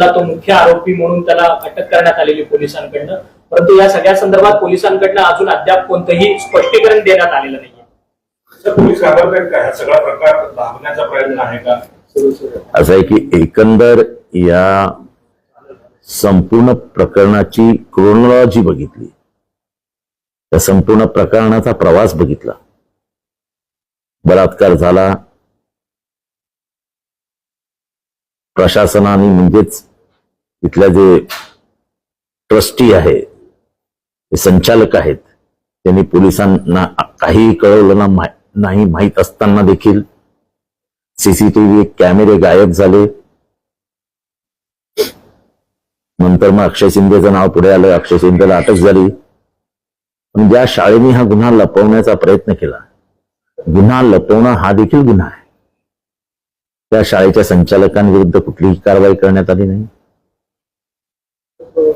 तो मुख्य आरोपी म्हणून त्याला अटक करण्यात आलेली पोलिसांकडनं. परंतु या सगळ्या संदर्भात पोलिसांकडनं अजून अद्याप कोणतंही स्पष्टीकरण देण्यात आलेलं नाहीये. तर पोलीस घाबरतायत का? हा सगळा प्रकार दाबण्याचा प्रयत्न आहे का? असं आहे की एकंदर या संपूर्ण प्रकरणाची क्रोनॉलॉजी बघितली. त्या संपूर्ण प्रकरणाचा प्रवास बघितला. बलात्कार झाला. प्रशासनाने म्हणजेच इथल्या जे ट्रस्टी आहे ते संचालक आहेत त्यांनी पोलिसांना काहीही कळवलं ना मा- नाही माहीत असताना देखील सीसीटीव्ही कॅमेरे गायब झाले. नंतर मग अक्षय शिंदेचं नाव पुढे आलं अक्षय शिंदेला अटक झाली. पण ज्या शाळेने हा गुन्हा लपवण्याचा प्रयत्न केला गुन्हा लपवणं हा देखील गुन्हा आहे. त्या शाळेच्या संचालकांविरुद्ध कुठलीही कारवाई करण्यात आली नाही.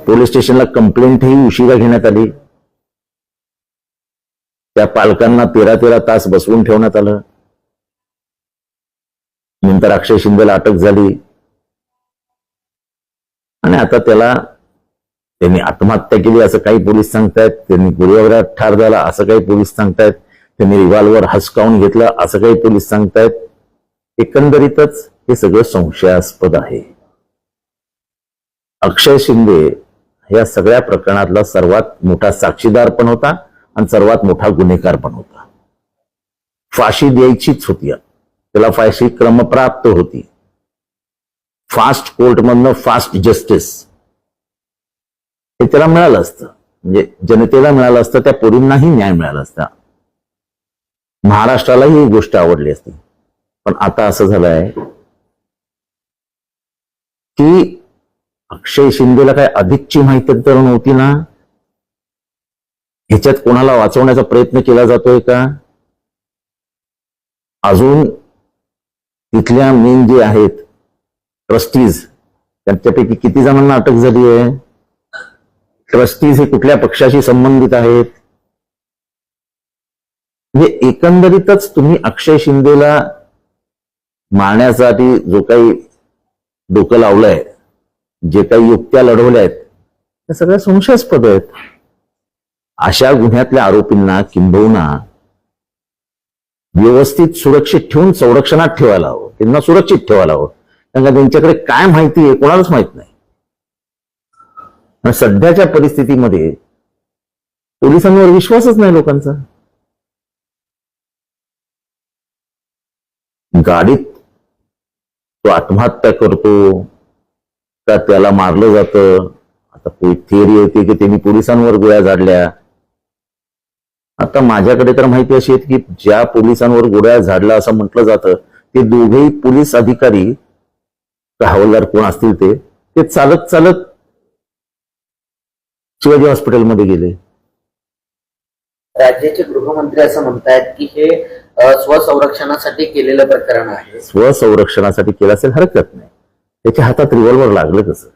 पोलीस स्टेशनला कंप्लेंटही उशिरा घेण्यात आली. त्या पालकांना तेरा तेरा तास बसवून ठेवण्यात आलं. नंतर अक्षय शिंदेला अटक झाली. आणि आता त्याला त्यांनी आत्महत्या केली असं काही पोलीस सांगतायत. त्यांनी गुरुवारात ठार झाला असं काही पोलीस सांगतायत. त्यांनी रिव्हॉल्वर हसकावून घेतलं असं काही पोलीस सांगतायत. एकंदरीतच हे सगळं संशयास्पद आहे. अक्षय शिंदे या सगळ्या प्रकरणातला सर्वात मोठा साक्षीदार पण होता आणि सर्वात मोठा गुन्हेगार पण होता. फाशी द्यायचीच होती. त्याला फाशी क्रमप्राप्त होती. फास्ट कोर्टमधनं फास्ट जस्टिस हे त्याला मिळालं असतं. म्हणजे जनतेला मिळालं असतं त्या पोरींनाही न्याय मिळाला असता. महाराष्ट्रालाही ही गोष्ट आवडली असती. पण आता असं झालंय की अक्षय शिंदेला काय अधिकची माहिती तर नव्हती ना? ह्याच्यात कोणाला वाचवण्याचा प्रयत्न केला जातोय का? अजून तिथल्या मेन जे आहेत ट्रस्टीज त्यांच्यापैकी किती जणांना अटक झाली आहे? ट्रस्टीज हे कुठल्या पक्षाशी संबंधित आहेत? म्हणजे एकंदरीतच तुम्ही अक्षय शिंदेला मारण्यासाठी जो काही डोकं लावलंय जे काही युक्त्या लढवल्या आहेत त्या सगळ्या संशयास्पद आहेत. अशा गुन्ह्यातल्या आरोपींना किंबहुना व्यवस्थित सुरक्षित ठेवून संरक्षणात ठेवायला हवं. त्यांना सुरक्षित ठेवायला हवं. कारण का त्यांच्याकडे काय माहिती आहे कोणालाच माहीत नाही. सध्याच्या परिस्थितीमध्ये पोलिसांवर विश्वासच नाही लोकांचा. गाडीत तो आत्महत्या करतो का त्याला मारलं जातं? आता थिअरी होती की त्यांनी पोलिसांवर गोळ्या झाडल्या? आता माझ्याकडे तर माहिती अशी आहे की ज्या पोलिसांवर गोळ्या झाडला असं म्हटलं जातं ते दोघेही पोलीस अधिकारी हवालदार कोण असतील ते ते चालत चालत शिवाजी हॉस्पिटलमध्ये गेले. राज्याचे गृहमंत्री असं म्हणतायत की हे स्वसंरक्षणासाठी केलेलं प्रकरण आहे. स्वसंरक्षणासाठी केलं असेल हरकत नाही. त्याच्या हातात रिव्हॉल्वर लागलं कसं?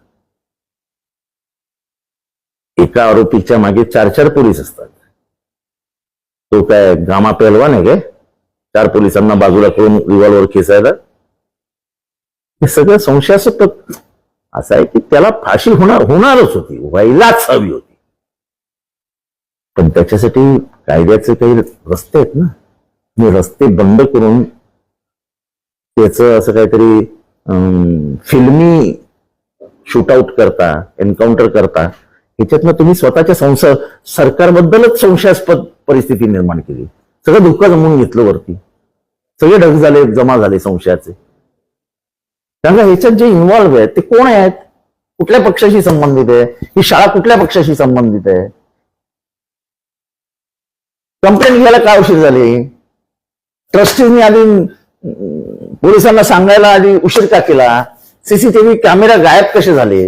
एका आरोपीच्या मागे चार चार पोलीस असतात. तो काय गामा पेलवान आहे काय? चार पोलिसांना बाजूला करून रिव्हॉल्वर खेचायला? हे सगळं संशयास्पद असं आहे की त्याला फाशी होणार होणारच होती व्हायलाच हवी होती. पण त्याच्यासाठी कायद्याचे काही रस्ते आहेत ना? रस्ते बंद करून त्याच असं काहीतरी फिल्मी शूटआउट करता एन्काउंटर करता ह्याच्यातनं तुम्ही स्वतःच्या संस सरकारबद्दलच संशयास्पद परिस्थिती निर्माण केली. सगळं धोका जमवून घेतलं वरती. सगळे ढग झाले जमा झाले संशयाचे. त्यामुळे ह्याच्यात जे इन्व्हॉल्व्ह आहेत ते कोण आहेत? कुठल्या पक्षाशी संबंधित आहे? ही शाळा कुठल्या पक्षाशी संबंधित आहे? कंप्लेंट घ्यायला काय उशीर झाली? ट्रस्टीजनी आधी पोलिसांना सांगायला आधी उशीर का केला? सीसीटीव्ही कॅमेरा गायब कसे झाले?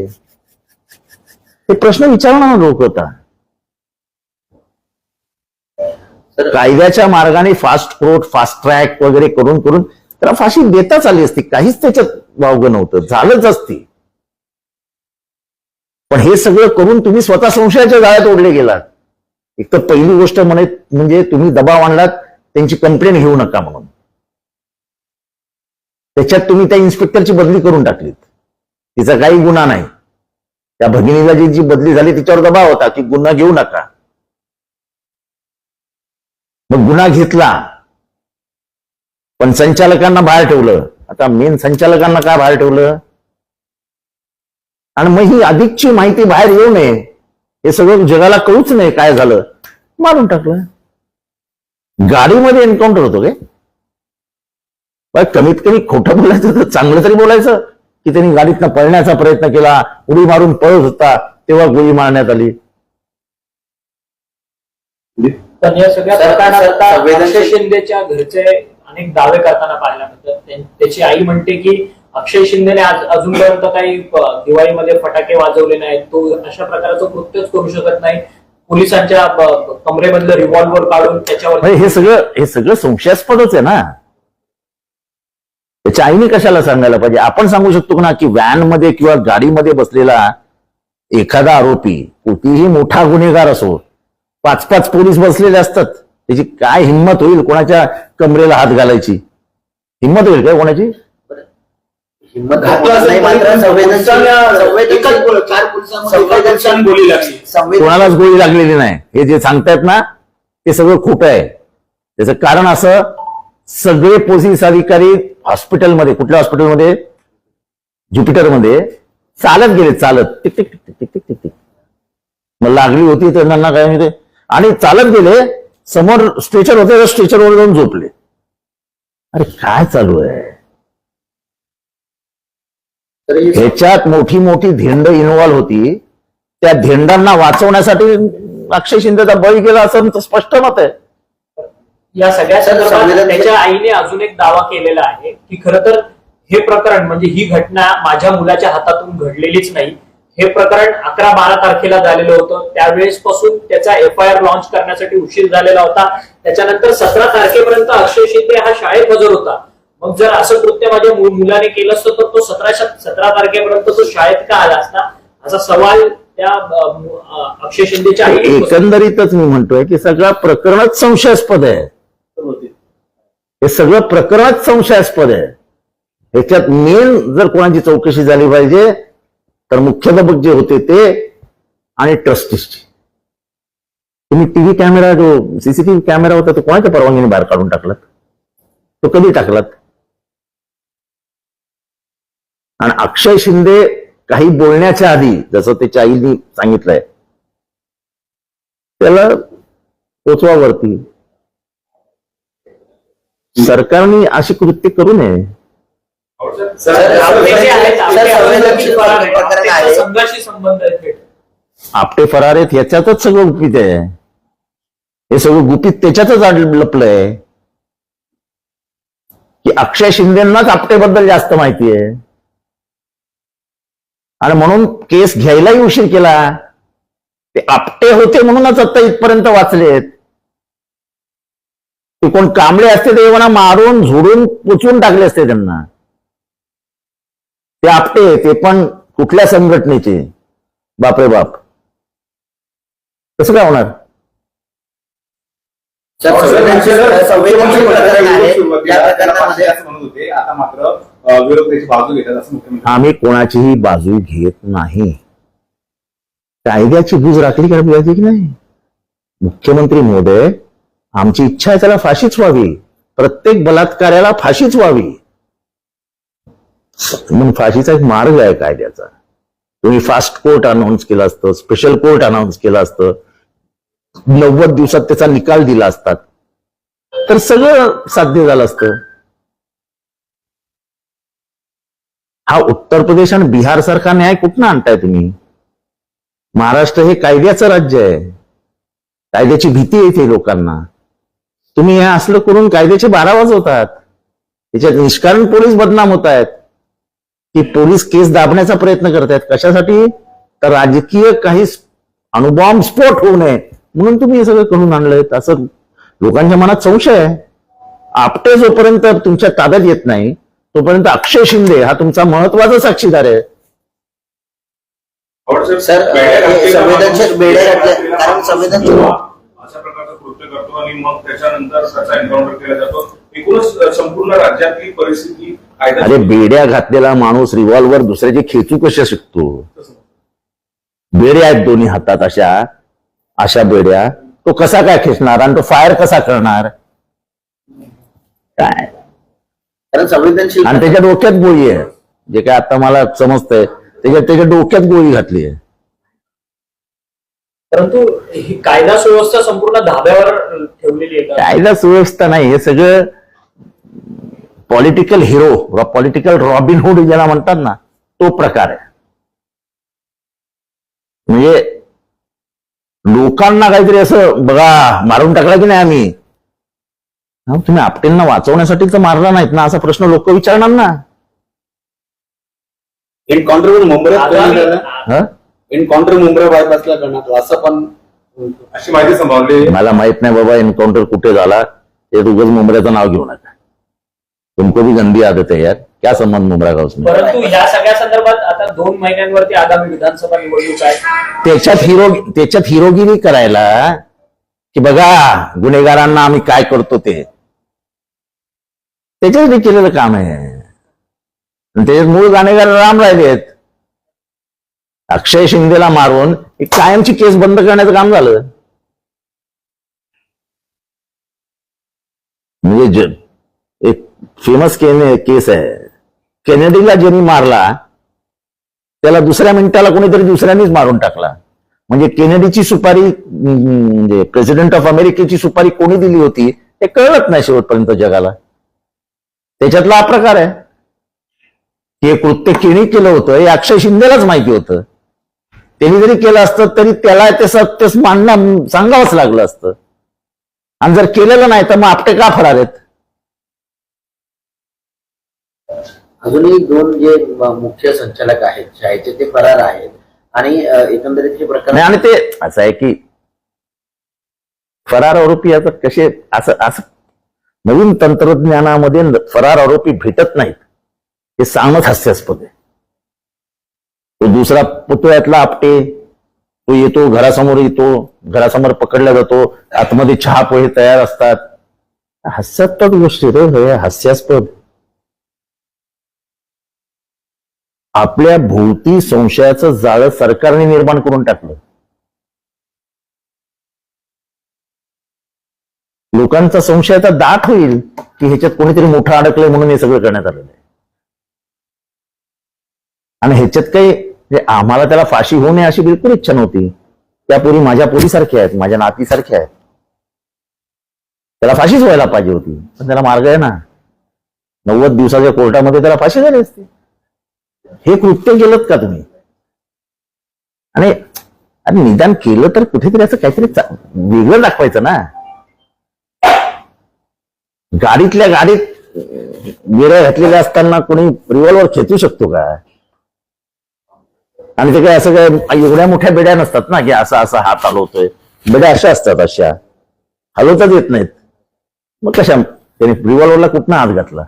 हे प्रश्न विचारणार लोक होता. कायद्याच्या मार्गाने फास्ट कोर्ट फास्ट ट्रॅक वगैरे करून करून त्याला फाशी देताच आली असती. काहीच त्याच्यात वावगं नव्हतं. झालंच असती. पण हे सगळं करून तुम्ही स्वतः संशयाच्या जाळ्यात ओढले गेलात. एक तर पहिली गोष्ट म्हणे म्हणजे तुम्ही दबाव आणलात. त्यांची कंप्लेंट घेऊ नका म्हणून. त्याच्यात तुम्ही त्या इन्स्पेक्टरची बदली करून टाकलीत. तिचा काही गुन्हा नाही. त्या भगिनीला जी जी बदली झाली तिच्यावर दबाव होता की गुन्हा घेऊ नका. मग गुन्हा घेतला. पण संचालकांना बाहेर ठेवलं. आता मेन संचालकांना का बाहेर ठेवलं? आणि मग ही अधिकची माहिती बाहेर येऊ नये. हे सगळं जगाला कळूच नाही काय झालं. मारून टाकलं. गाडीमध्ये एन्काउंटर होतो काय? कमीत कमी खोटं बोलायचं तर चांगलं तरी बोलायचं की त्यांनी गाडीतनं पळण्याचा प्रयत्न केला उडी मारून पळत होता तेव्हा गोळी मारण्यात आली. पण या सगळ्या अक्षय शिंदेच्या घरचे अनेक दावे करताना पाहायला मिळतात त्याची आई म्हणते की अक्षय शिंदेने आज अजूनपर्यंत काही दिवाळीमध्ये फटाके वाजवले नाहीत. तो अशा प्रकारचं कृत्यच करू शकत नाही. पोलिसांच्या कमरेमधलं रिव्हॉल्व्हर काढून त्याच्यावर हे सगळं हे सगळं संशयास्पदच आहे ना. त्याच्या आईने कशाला सांगायला पाहिजे? आपण सांगू शकतो ना की व्हॅनमध्ये किंवा गाडीमध्ये बसलेला एखादा आरोपी कितीही मोठा गुन्हेगार असो पाच पाच पोलीस बसलेले असतात त्याची काय हिंमत होईल कोणाच्या कमरेला हात घालायची? हिंमत होईल काय कोणाची? हिंमत गोळी कोणालाच गोळी लागलेली नाही. हे जे सांगतायत ना ते सगळं खोट आहे. त्याचं कारण असं सगळे पोलीस अधिकारी हॉस्पिटलमध्ये कुठल्या हॉस्पिटलमध्ये? ज्युपिटरमध्ये चालत गेले चालत. Tick tick tick tick tick tick tick. मग लागली होती त्यांना काय म्हणजे आणि चालत गेले समोर स्ट्रेचर होते स्ट्रेचरवर जाऊन झोपले. अरे काय चालू आहे? ह्याच्यात मोठी मोठी धेंड इन्व्हॉल्व होती. त्या धेंडांना वाचवण्यासाठी अक्षय शिंदेचा बळी गेला असं स्पष्ट मत आहे. या सगळ्या संदर्भात त्याच्या आईने अजून एक दावा केलेला आहे की खरं तर हे प्रकरण म्हणजे ही घटना माझ्या मुलाच्या हातातून घडलेलीच नाही. हे प्रकरण अकरा बारा तारखेला झालेलं होतं. त्यावेळेस पासून त्याचा एफ आय आर लॉन्च करण्यासाठी उशीर झालेला होता. त्याच्यानंतर सतरा तारखेपर्यंत अक्षय शिंदे हा शाळेत हजर होता. मग जर असं कृत्य माझ्या मुलाने केलं असतं तर तो सतरा सतरा तारखेपर्यंत तो शाळेत का आला असता? असा सवाल त्या अक्षय शिंदेच्या एकंदरीतच मी म्हणतोय की सगळं प्रकरणच संशयास्पद आहे. हे सगळं प्रकरणच संशयास्पद आहे. ह्याच्यात मेन जर कोणाची चौकशी झाली पाहिजे तर मुख्याध्यापक जे होते ते आणि ट्रस्टीजची तुम्ही टीव्ही कॅमेरा जो सीसीटीव्ही कॅमेरा होता तो कोणाच्या परवानगीने बाहेर काढून टाकलात? तो कधी टाकलात? आणि अक्षय शिंदे काही बोलण्याच्या आधी जसं त्याच्या आईने सांगितलंय त्याला पोचवावरती. सरकारने अशी कृत्य करू नये. आपटे फरार आहेत ह्याच्यातच सगळं गुपित आहे. हे सगळं गुपित त्याच्यातच आड- लपलंय. की अक्षय शिंदेनाच आपटेबद्दल जास्त माहिती आहे. आणि म्हणून केस घ्यायलाही उशीर केला. ते आपटे होते म्हणूनच आता इथपर्यंत वाचलेत. ते कोण कांबळे असते ते म्हणा मारून झोडून पुचवून टाकले असते त्यांना. ते आपटे ते पण कुठल्या संघटनेचे? बापरे बाप. कसं काय होणार? आता मात्र अ, बाजू घेतात असं मुख्यमंत्री आम्ही कोणाचीही बाजू घेत नाही. कायद्याची बूज राखली करावी पाहिजे की नाही. मुख्यमंत्री महोदय आमची इच्छा आहे त्याला फाशीच व्हावी. प्रत्येक बलात्काराला फाशीच व्हावी. म्हणून फाशीचा एक मार्ग आहे कायद्याचा. तुम्ही फास्ट कोर्ट अनाऊन्स केलं असतं स्पेशल कोर्ट अनाऊन्स केलं असतं. नव्वद दिवसात त्याचा निकाल दिला असतात तर सगळं साध्य झालं असतं. हा उत्तर प्रदेश आणि बिहार सारखा न्याय कुठनं आणताय तुम्ही? महाराष्ट्र हे कायद्याचं राज्य आहे. कायद्याची भीती येते लोकांना. तुम्ही हे असलं करून कायद्याचे बारा वाजवतात. त्याच्यात निष्कारण पोलीस बदनाम होत आहेत की पोलीस केस दाबण्याचा प्रयत्न करतायत. कशासाठी? तर राजकीय काही अणुबॉम्ब स्फोट होऊ नये म्हणून तुम्ही हे सगळं करून आणलंय असं लोकांच्या मनात संशय आहे. आपटे जोपर्यंत तुमच्या ताब्यात येत नाही तोपर्यंत अक्षय शिंदे हा तुमचा महत्त्वाचा साक्षीदार आहे. सर, हे घातलेला संवेदनशील माणूस बेड्या बेड्या घातल्या- घातलेला कारण माणूस. संवेदनशील- अशा प्रकारचं कृत्य करतो आणि मग त्याच्यानंतर त्याचा एन्काउंटर केला जातो. एकूणच संपूर्ण राज्यातली परिस्थिती अरे बेड्या घातलेला माणूस रिव्हॉल्वर दुसऱ्याची खेचू कशा शिकतो? बेड्या आहेत दोन्ही हातात अशा. अशा बेड्या. तो कसा काय खेचणार आणि तो फायर कसा करणार? काय? कारण संवेदनशील आणि त्याच्या डोक्यात गोळी आहे. जे काय आता मला समजतंय त्याच्यात त्याच्या डोक्यात गोळी घातली आहे. परंतु ही कायदा सुव्यवस्था संपूर्ण धाब्यावर ठेवलेली आहे का? कायदा सुव्यवस्था नाही. हे सगळं पॉलिटिकल हिरो पॉलिटिकल रॉबिनहुड ज्याला म्हणतात ना तो प्रकार आहे. म्हणजे लोकांना काहीतरी असं बघा मारून टाकला की नाही आम्ही? तुम्ही आपटेंना वाचवण्यासाठी तर मारला नाहीत ना असा प्रश्न लोक विचारणार ना. एन्काउंटर मुंबईत आगामी- हं? एन्काउंटर मुंबई बायपासला आला असं पण अशी माहिती संभावली. मला माहीत नाही बाबा एन्काउंटर कुठे झाला? ते उगाच मुंबऱ्याचं नाव घेऊ नका. तुमको भी गंदी आदत है यार. क्या संबंध मुंबरा गाव से परंतु या सगळ्या संदर्भात आता दोन महिन्यांवरती आगामी विधानसभा निवडणूक आहे. त्याच्यात हिरो त्याच्यात हिरोगिरी करायला की बघा गुन्हेगारांना आम्ही काय करतो ते? त्याच्यासाठी केलेलं काम आहे. त्याच्यात मूळ गुन्हेगार राम राहिलेत अक्षय शिंदेला मारून एक कायमची केस बंद करण्याचं काम झालं. म्हणजे एक फेमस केने केस आहे. केनेडीला ज्यांनी मारला त्याला दुसऱ्या मिनिटाला कोणीतरी दुसऱ्यांनीच मारून टाकला. म्हणजे केनेडीची सुपारी म्हणजे प्रेसिडेंट ऑफ अमेरिकेची सुपारी कोणी दिली होती हे कळलंच नाही शेवटपर्यंत जगाला. त्याच्यातला हा प्रकार आहे. हे कृत्य केणी केलं होतं हे अक्षय शिंदेलाच माहिती होतं. त्यांनी जरी केलं असतं तरी त्याला ते सत्य मांडणं सांगावंच लागलं असतं. आणि जर केलेलं नाही तर मग आपटे का फरार आहेत? अजूनही दोन जे मुख्य संचालक आहेत शाळेचे ते फरार आहेत. आणि एकंदरीत हे प्रकरण नाही आणि ते असं आहे की फरार आरोपी आता कसे असं असं नवीन तंत्रज्ञानामध्ये फरार आरोपी भेटत नाहीत. हे सांगणंच हास्यास्पद आहे. तो दुसरा पुतळ्यातला आपटे तो येतो घरासमोर येतो घरासमोर पकडला जातो आतमध्ये चहा पोहे तयार असतात. हास्यास्पद गोष्टी रे हे हास्यास्पद. आपल्या भोवती संशयाचं जाळं सरकारने निर्माण करून टाकलं. लोकांचा संशयाचा दाट होईल की ह्याच्यात कोणीतरी मोठं अडकलंय म्हणून हे सगळं करण्यात आलेलं आहे. आणि ह्याच्यात काही आम्हाला त्याला फाशी होऊ नये अशी बिलकुल इच्छा नव्हती. त्या पोरी माझ्या पोरीसारख्या आहेत माझ्या नातीसारख्या आहेत. त्याला फाशीच व्हायला पाहिजे होती. पण त्याला मार्ग आहे ना. नव्वद दिवसाच्या कोर्टामध्ये त्याला फाशी झाली असते. हे कृत्य केलं का तुम्ही? आणि आणि निदान केलं तर कुठेतरी असं काहीतरी चा- वेगळं दाखवायचं ना. गाडीतल्या गाडीत वेळ्या घातलेल्या असताना कोणी रिव्हॉल्वर खेचू शकतो का? आणि ते काय असं काय एवढ्या मोठ्या बेड्या नसतात ना की असा असा हात हलवतोय? बेड्या अशा असतात अशा. हलवताच येत नाहीत. मग कशा? त्याने रिव्हॉल्वरला कुठनं हात घातला?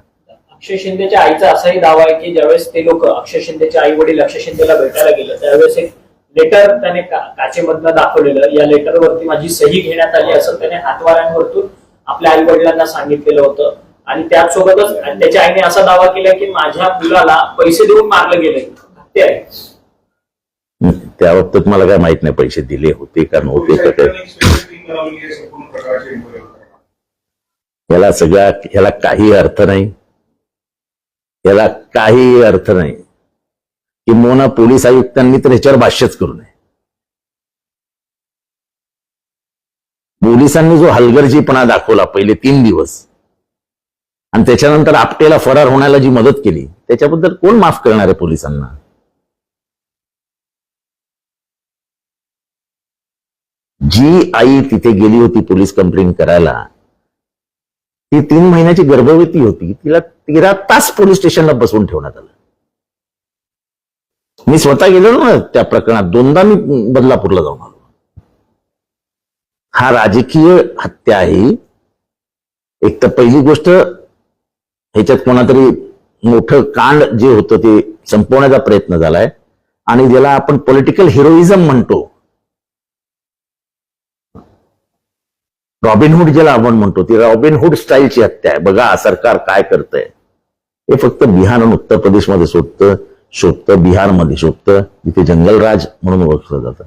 अक्षय शिंदेच्या आईचा असाही दावा आहे की ज्यावेळेस ते लोक अक्षय शिंदेच्या आई वडील अक्षय शिंदेला भेटायला गेले त्यावेळेस एक लेटर त्याने का- काचेमधनं दाखवलेलं या लेटरवरती माझी सही घेण्यात आली असं त्याने हातवाऱ्यांवरतून आपल्या आई वडिलांना सांगितलेलं होतं. आणि त्याचसोबतच आणि त्याच्या आईने असा दावा केला की माझ्या मुलाला पैसे देऊन मारलं गेलंय. ते आहे. त्या बाबतीत मला काय माहीत नाही पैसे दिले होते का नव्हते का याला सगळ्या ह्याला काही अर्थ नाही. याला काही अर्थ नाही. किंबहुना पोलीस आयुक्तांनी तर ह्याच्यावर भाष्यच करू नये. पोलिसांनी जो हलगर्जीपणा दाखवला पहिले तीन दिवस आणि त्याच्यानंतर आपटेला फरार होण्याला जी मदत केली त्याच्याबद्दल कोण माफ करणार आहे पोलिसांना? जी आई तिथे गेली होती पोलीस कंप्लेंट करायला ती तीन महिन्याची गर्भवती होती तिला तेरा तास पोलीस स्टेशनला बसवून ठेवण्यात आलं. मी स्वतः गेलो ना त्या प्रकरणात दोनदा मी बदलापूरला जाऊन आलो. हा राजकीय हत्या आहे एक तर पहिली गोष्ट ह्याच्यात कोणातरी मोठं कांड जे होतं ते संपवण्याचा प्रयत्न झालाय. आणि ज्याला आपण पॉलिटिकल हिरोइझम म्हणतो. रॉबिनहूड ज्याला आपण म्हणतो ती रॉबिनहूड स्टाईलची हत्या आहे. बघा सरकार काय करतंय. हे फक्त बिहार आणि उत्तर प्रदेशमध्ये शोधतं शोधतं बिहारमध्ये शोधतं जिथे जंगलराज म्हणून ओळखलं जातं.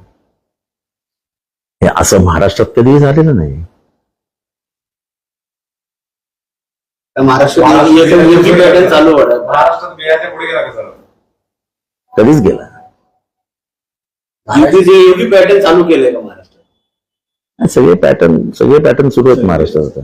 हे असं महाराष्ट्रात कधीही झालेलं नाही. महाराष्ट्रात चालू कधीच गेला योग्य पॅटर्न चालू केलंय का महाराष्ट्रात? सगळे पॅटर्न सगळे पॅटर्न सुरू आहेत महाराष्ट्रात आता.